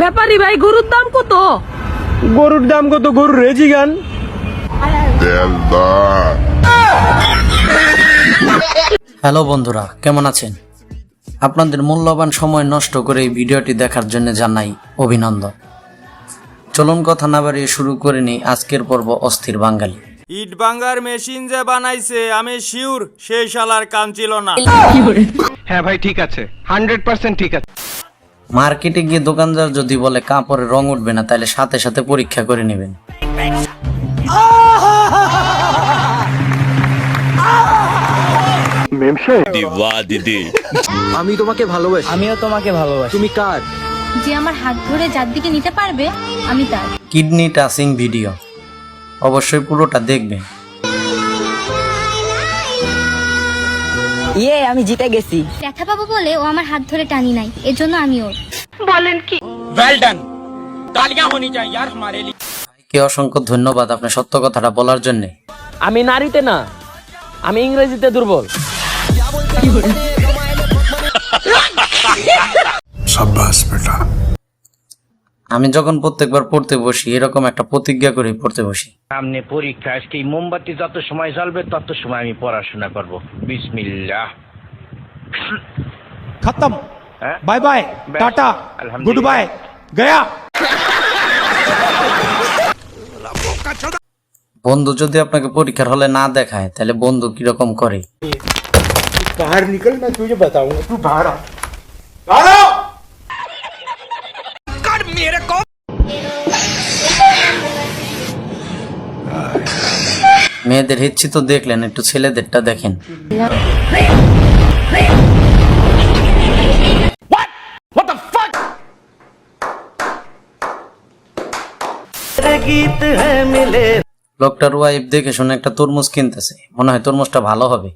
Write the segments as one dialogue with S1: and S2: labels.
S1: ব্যাপারী ভাই গরুর দাম কত?
S2: গরুর দাম কত? গরুর রেজি গান।
S3: হ্যালো বন্ধুরা কেমন আছেন? আপনাদের মূল্যবান সময় নষ্ট করে এই ভিডিওটি দেখার জন্য জানাই অভিনন্দন। চলুন কথা না বাড়িয়ে শুরু করে নিই আজকের পর্ব অস্থির বাঙালি।
S4: ইট বাঙ্গার মেশিন যে বানাইছে আমি শিওর সেই শালার কাম ছিল না।
S2: হ্যাঁ ভাই ঠিক আছে। হান্ড্রেড পার্সেন্ট ঠিক আছে।
S3: মার্কেটে গিয়ে দোকানদার যদি বলে কাপড়ে রং উঠবে না তাহলে সাথে সাথে পরীক্ষা করে নেবেন।
S2: আমি তোমাকে ভালোবাসি। আমিও তোমাকে ভালোবাসি। তুমি কার?
S5: যে আমার হাত ধরে যার দিকে নিতে পারবে আমি তার।
S3: Kidney touching video. অবশ্যই পুরোটা দেখবেন।
S6: ইয়ে আমি জিতে গেছি।
S5: ব্যথা পাবো বলে ও আমার হাত ধরে টানি নাই এর জন্য আমি ওর।
S3: বলেন কি? ওয়েল ডান তালিকা হনি চাই यार हमारे लिए কে অসংখ্য ধন্যবাদ আপনি সত্য কথাটা বলার জন্য।
S6: আমি নারীতে না আমি ইংরেজিতে দুর্বল।
S3: আমি যখন প্রত্যেকবার পড়তে বসি এরকম একটা প্রতিজ্ঞা করে পড়তে বসি।
S7: সামনে পরীক্ষা আজকে মোমবাতি যত সময় জ্বলবে তত সময় আমি পড়াশোনা করব। বিসমিল্লাহ।
S8: খতম।
S7: হ্যাঁ?
S8: Bye bye tata. Good bye. Gaya.
S3: বন্ধু যদি আপনাকে পরীক্ষার হলে না দেখায় তাহলে বন্ধু কীরকম করে? বাহার নিকল না তুই বাতাও। তুই বাহার আ মেয়েদের হিচ্ছি তো দেখলেন একটু ছেলেদেরটা দেখেন। লোকটার ওয়াইফ দেখে শুনে একটা তরমুজ কিনতেছে। মনে হয় তরমুজটা ভালো হবে।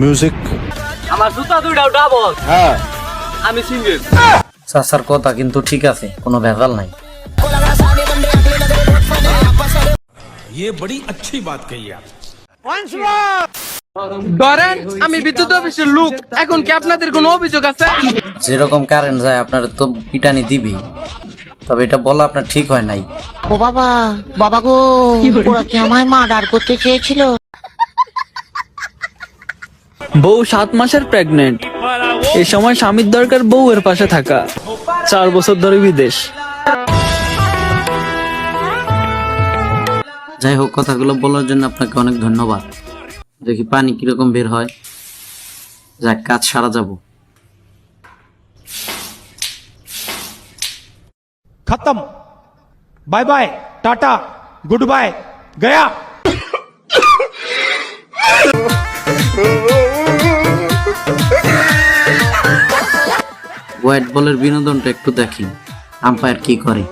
S6: মিউজিক আমার জুতা দুইটাও ডাবল হ্যাঁ। আমি সিঙ্গেল
S3: চাচার কথা কিন্তু ঠিক আছে কোনো ভেজাল নাই।
S2: ধরেন আমি বিদ্যুৎ অফিসের লোক এখন কি আপনাদের কোনো অভিযোগ আছে?
S3: যেরকম কারেন্ট যায় আপনার তো পিটানি দিবি। তবে এটা বলা আপনার ঠিক হয় নাই।
S9: ও বাবা বাবা গো ওরা কি আমায় মার্ডার করতে চেয়েছিল?
S10: বউ সাত মাসের প্রেগনেন্ট এই সময় স্বামীর দরকার বউয়ের পাশে থাকা। চার বছর ধরে বিদেশ।
S3: যাই হোক কথাগুলো বলার জন্য আপনাকে অনেক ধন্যবাদ। দেখি পানি কীরকম বের হয়। যাক কাজ সারা যাব।
S8: খতম। Bye bye tata good bye Gaya.
S3: White বলের বিনোদনটা একটু দেখি আম্পায়ার কি করে।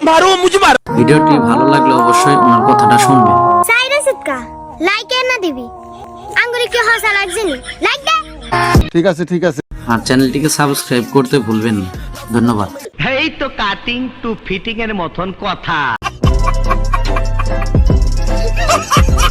S2: মারো মুঝে
S3: ভিডিওটি ভালো লাগলে অবশ্যই ওনার কথাটা শুনবেন
S5: সাইরে সিটকা লাইক না দিবি। আঙ্গুরে কি হাসা লাগছে লাইক দে। ঠিক আছে ঠিক আছে।
S3: আর চ্যানেলটিকে সাবস্ক্রাইব করতে ভুলবেন না। ধন্যবাদ।
S7: এই তো কাটিং টু ফিটিং এর মতন কথা।